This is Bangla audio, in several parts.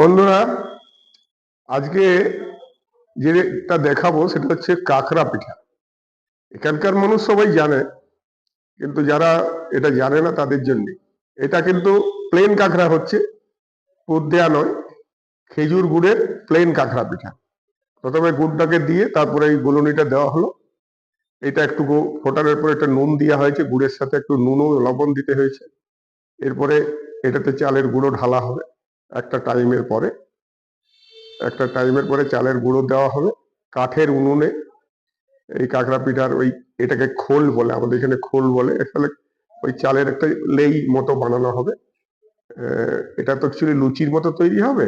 বন্ধুরা, আজকে যেটা দেখাবো সেটা হচ্ছে কাঁকড়া পিঠা। এখানকার মানুষ সবাই জানে, কিন্তু যারা এটা জানে না তাদের জন্য। এটা কিন্তু প্লেন কাঁকড়া হচ্ছে পুর দেওয়া নয়, খেজুর গুড়ের প্লেন কাঁকড়া পিঠা। প্রথমে গুড়টাকে দিয়ে তারপরে এই গোলনিটা দেওয়া হলো। এটা একটু ফোটানোর পর একটা নুন দেওয়া হয়েছে, গুড়ের সাথে একটু নুনও লবণ দিতে হয়েছে। এরপরে এটাতে চালের গুঁড়ো ঢালা হবে। একটা টাইমের পরে, একটা টাইমের পরে চালের গুঁড়ো দেওয়া হবে, কাঠের উনুনে, এই কাঁকড়া পিঠার ওই এটাকে খোল বলে, আমাদের এখানে খোল বলে আসলে ওই চালের একটা লেই মতো বানানো হবে। এটা তো অ্যাকচুয়ালি লুচির মতো তৈরি হবে।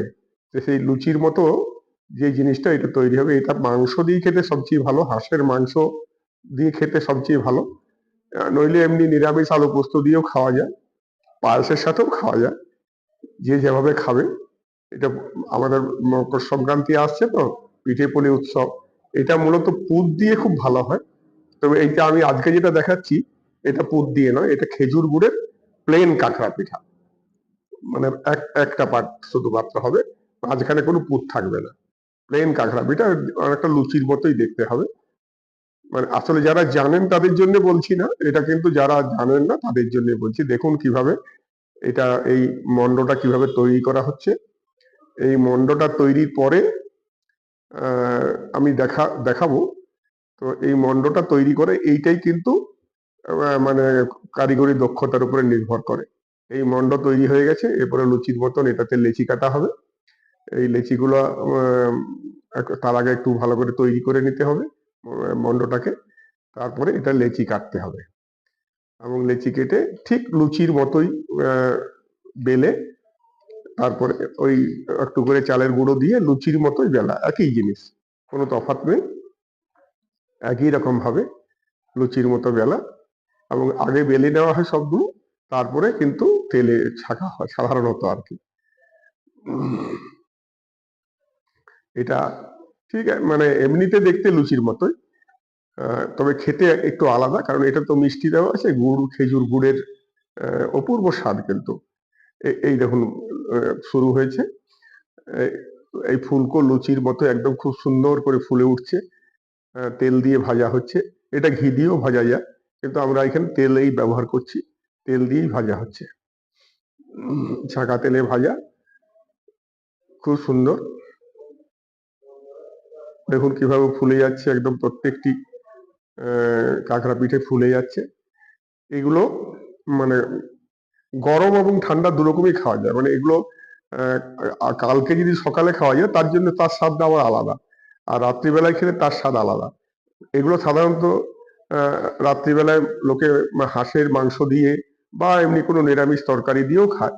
তো সেই লুচির মতো যে জিনিসটা, এটা তৈরি হবে। এটা মাংস দিয়ে খেতে সবচেয়ে ভালো, হাঁসের মাংস দিয়ে খেতে সবচেয়ে ভালো। নইলে এমনি নিরামিষ আলু পোস্ত দিয়েও খাওয়া যায়, পায়েসের সাথেও খাওয়া যায়। যে যেভাবে খাবে, এটা আমাদের মকর সংক্রান্তি আসছে তো, পিঠে পুলি উৎসব। এটা মূলত পুর দিয়ে খুব ভালো হয়। তবে এইটা আমি আজকে যেটা দেখাচ্ছি, এটা পুর দিয়ে নয়, এটা খেজুর গুড়ের প্লেন কাঁকড়া পিঠা। মানে এক, একটা পার্ট শুধুমাত্র হবে, মাঝখানে কোনো পুর থাকবে না। প্লেন কাঁকড়া পিঠা, অনেকটা লুচির মতোই দেখতে হবে। মানে আসলে যারা জানেন তাদের জন্য বলছি না, এটা কিন্তু যারা জানেন না তাদের জন্য বলছি, দেখুন কীভাবে এটা এই মন্ডটা কীভাবে তৈরি করা হচ্ছে? এই মন্ডটা তৈরির পরে আমি দেখা দেখাবো। তো এই মন্ডটা তৈরি করে এইটাই কিন্তু মানে কারিগরি দক্ষতার উপরে নির্ভর করে। এই মন্ড তৈরি হয়ে গেছে এরপরে লুচির মতন এটাতে লেচি কাটা হবে। এই লেচিগুলো তার আগে একটু ভালো করে তৈরি করে নিতে হবে আহ, মন্ডটাকে। তারপরে এটা লেচি কাটতে হবে। এবং লেচি কেটে ঠিক লুচির মতোই বেলে তারপরে ওই একটু করে চালের গুঁড়ো দিয়ে লুচির মতোই বেলা, একই জিনিস, কোনো তফাৎ নেই। একই রকম ভাবে লুচির মতো বেলা এবং আগে বেলে নেওয়া হয় সবগুলো, তারপরে কিন্তু তেলে ছাকা হয় সাধারণত আর কি। এটা ঠিক মানে এমনিতে দেখতে লুচির মতোই তবে খেতে একটু আলাদা, কারণ এটা তো মিষ্টি দেওয়া আছে, গুড়, খেজুর গুড়ের অপূর্ব স্বাদ কিন্তু। এই দেখুন শুরু হয়েছে। এই- ফুলকো লুচির মতো একদম খুব সুন্দর করে ফুলে উঠছে। তেল দিয়ে ভাজা হচ্ছে। এটা ঘি দিয়েও ভাজা যায়, কিন্তু আমরা এখানে তেলেই ব্যবহার করছি। তেল দিয়েই ভাজা হচ্ছে। ছাঁকা তেলে ভাজা। খুব সুন্দর। দেখুন কীভাবে ফুলে যাচ্ছে একদম প্রত্যেকটি কাঁকড়া পিঠে ফুলে যাচ্ছে। এগুলো মানে গরম এবং ঠান্ডা দুরকমই খাওয়া যায়। মানে এগুলো কালকে যদি সকালে খাওয়া যায়, তার জন্য তার স্বাদটা আবার আলাদা। আর রাত্রিবেলায় খেলে তার স্বাদ আলাদা। এগুলো সাধারণত রাত্রিবেলায় লোকে হাঁসের মাংস দিয়ে বা এমনি কোনো নিরামিষ তরকারি দিয়েও খায়।